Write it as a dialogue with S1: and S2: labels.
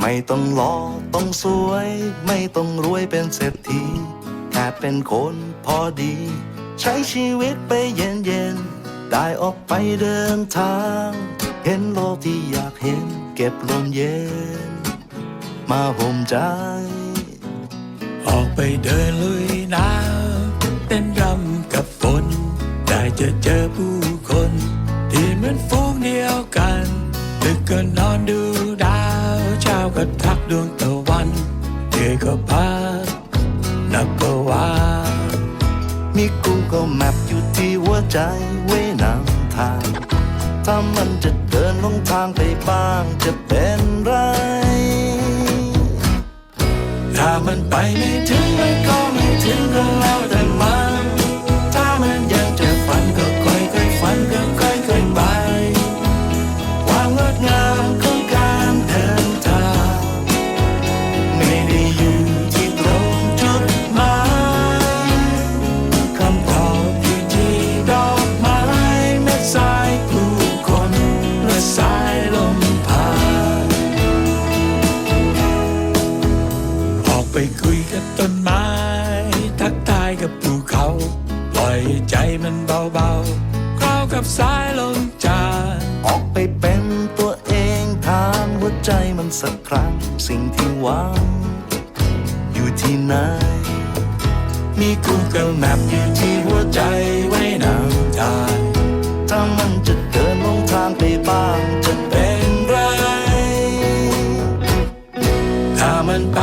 S1: ไม่ต้องหล่อต้องสวย ไม่ต้องรวยเป็นเศรษฐีแค่เป็นคนพอดี ใช้ชีวิตไปเย็นเย็นได้ออกไปเดินทาง เห็นโลกที่อยากเห็น เก็บลมเย็น มาห่มใจ
S2: ออกไปเดินลุย เต้นรำกับฝน ได้จะเจอผู้คน ที่เหมือนฟูงเดียวกันดึกก็นอนดูดาวเช้าก็ทักดวงตะวันเดือก็พักนับก็ว่า
S1: มี Google Map อยู่ที่หัวใจไว้นำทาง ถ้ามันจะเดินลงทางไปบ้างจะเป็นไร
S2: ถ้ามันไปไม่ถึงมันก็ ไปคุยกับต้นไม้ ทักทายกับภูเขา ปล่อยใจมันเบาๆคล้าวกับสายลมจาน
S1: ออกไปเป็นตัวเองทานหัวใจมันสักครั้ง สิ่งที่หวังอยู่ที่ไหน มีกูเกิลแมปอยู่ที่หัวใ
S2: จไว้
S1: น
S2: ำทาง
S1: ถ้ามันจะเดินลงทางไปบ้างจะเป็นไร
S2: ถ้ามันไป